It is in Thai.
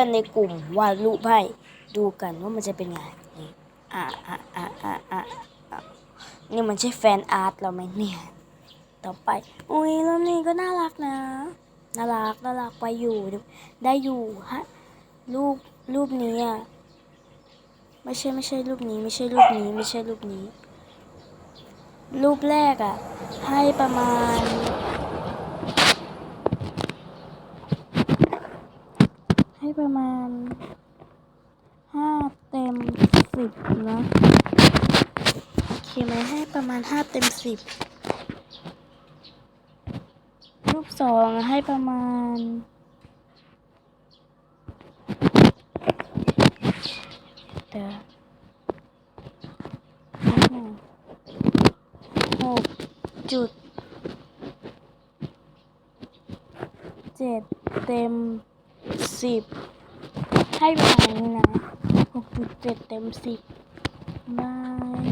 อนในกลุ่มวาดรูปให้ดูกันว่ามันจะเป็นไงนี่อะอะอะอะอะอะนี่มันใช่แฟนอาร์ตเราไหมเนี่ย ต่อไป อุ้ยแล้วนี่ก็น่ารักนะ น่ารัก น่ารักไปอยู่ ได้อยู่ฮะ รูป รูปนี้อะ ไม่ใช่ไม่ใช่รูปนี้ ไม่ใช่รูปนี้ ไม่ใช่รูปนี้ รูปแรกอะ ให้ประมาณ ให้ประมาณห้าเต็มสิบนะโอเคไหมให้ประมาณห้าเต็มสิบรูปสองให้ประมาณเดี๋ยวนิดหนึ่งหกจุดเจ็ดเต็ม สิบให้ประมาณนี้นะหกจุดเจ็ดเต็มสิบบาย